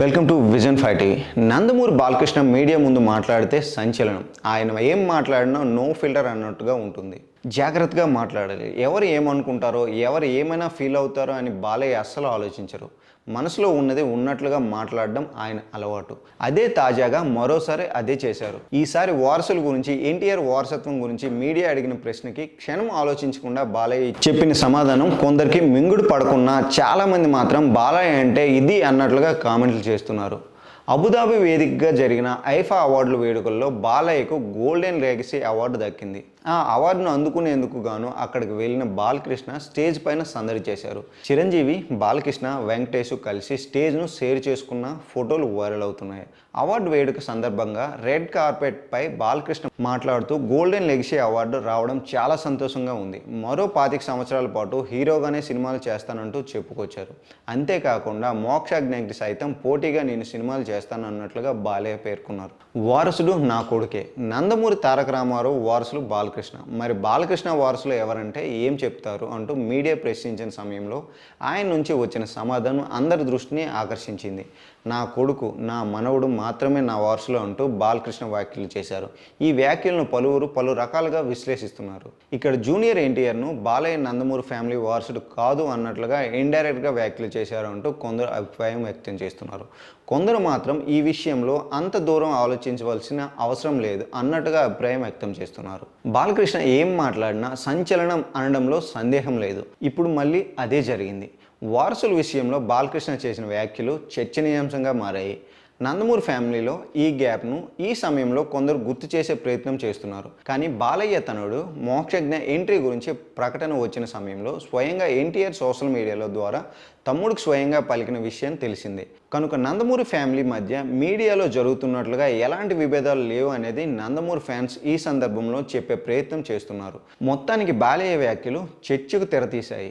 Welcome to vision fifty Nandamuri Balakrishna media ముందు మాట్లాడితే సంచలనం. ఆయన ఏం మాట్లాడినా నో ఫిల్టర్ అన్నట్టుగా ఉంటుంది. జాగ్రత్తగా మాట్లాడాలి. ఎవరు ఏమనుకుంటారో ఎవరు ఏమైనా ఫీల్ అవుతారో అని బాలయ్య అస్సలు ఆలోచించరు. మనసులో ఉన్నది ఉన్నట్లుగా మాట్లాడడం ఆయన అలవాటు. అదే తాజాగా మరోసారి అదే చేశారు. ఈసారి వారసుల గురించి ఎన్టీఆర్ వారసత్వం గురించి మీడియా అడిగిన ప్రశ్నకి క్షణం ఆలోచించకుండా బాలయ్య చెప్పిన సమాధానం కొందరికి మింగుడు పడకున్నా చాలామంది మాత్రం బాలయ్య అంటే ఇది అన్నట్లుగా కామెంట్లు చేస్తున్నారు. అబుదాబి వేదికగా జరిగిన ఐఫా అవార్డుల వేడుకల్లో బాలయ్యకు గోల్డెన్ లెగసీ అవార్డు దక్కింది. ఆ అవార్డును అందుకునేందుకు గాను అక్కడికి వెళ్ళిన బాలకృష్ణ స్టేజ్ పైన సందడి చేశారు. చిరంజీవి బాలకృష్ణ వెంకటేష్ కలిసి స్టేజ్ను షేర్ చేసుకున్న ఫోటోలు వైరల్ అవుతున్నాయి. అవార్డు వేడుక సందర్భంగా రెడ్ కార్పెట్ పై బాలకృష్ణ మాట్లాడుతూ గోల్డెన్ లెగసీ అవార్డు రావడం చాలా సంతోషంగా ఉంది. మరో పాతిక సంవత్సరాల పాటు హీరోగానే సినిమాలు చేస్తానంటూ చెప్పుకొచ్చారు. అంతేకాకుండా మోక్షాజ్ఞకి సైతం పోటీగా నేను సినిమాలు చేస్తాను అన్నట్లుగా బాలయ్య పేర్కొన్నారు. వారసుడు నా కొడుకే. నందమూరి తారక రామారావు వారసులు బాలకృష్ణ. మరి బాలకృష్ణ వారసులు ఎవరంటే ఏం చెప్తారు అంటూ మీడియా ప్రశ్నించిన సమయంలో ఆయన నుంచి వచ్చిన సమాధానం అందరి దృష్టిని ఆకర్షించింది. నా కొడుకు నా మనవడు మాత్రమే నా వారసులు అంటూ బాలకృష్ణ వ్యాఖ్యలు చేశారు. ఈ వ్యాఖ్యలను పలువురు పలు రకాలుగా విశ్లేషిస్తున్నారు. ఇక్కడ జూనియర్ ఎన్టీఆర్ను బాలయ్య నందమూరి ఫ్యామిలీ వారసుడు కాదు అన్నట్లుగా ఇండైరెక్ట్గా వ్యాఖ్యలు చేశారు అంటూ కొందరు అభిప్రాయం వ్యక్తం చేస్తున్నారు. కొందరు మాత్రం ఈ విషయంలో అంత దూరం ఆలోచించవలసిన అవసరం లేదు అన్నట్టుగా అభిప్రాయం వ్యక్తం చేస్తున్నారు. బాలకృష్ణ ఏం మాట్లాడినా సంచలనం అనడంలో సందేహం లేదు. ఇప్పుడు మళ్ళీ అదే జరిగింది. వారసుల విషయంలో బాలకృష్ణ చేసిన వ్యాఖ్యలు చర్చనీయాంశంగా మారాయి. నందమూరి ఫ్యామిలీలో ఈ గ్యాప్ను ఈ సమయంలో కొందరు గుర్తు చేసే ప్రయత్నం చేస్తున్నారు. కానీ బాలయ్య తనుడు మోక్షజ్ఞ ఎంట్రీ గురించి ప్రకటన వచ్చిన సమయంలో స్వయంగా ఎన్టీఆర్ సోషల్ మీడియాలో ద్వారా తమ్ముడికి స్వయంగా పలికిన విషయం తెలిసిందే. కనుక నందమూరి ఫ్యామిలీ మధ్య మీడియాలో జరుగుతున్నట్లుగా ఎలాంటి విభేదాలు లేవు అనేది నందమూరి ఫ్యాన్స్ ఈ సందర్భంలో చెప్పే ప్రయత్నం చేస్తున్నారు. మొత్తానికి బాలయ్య వ్యాఖ్యలు చర్చకు తెరతీశాయి.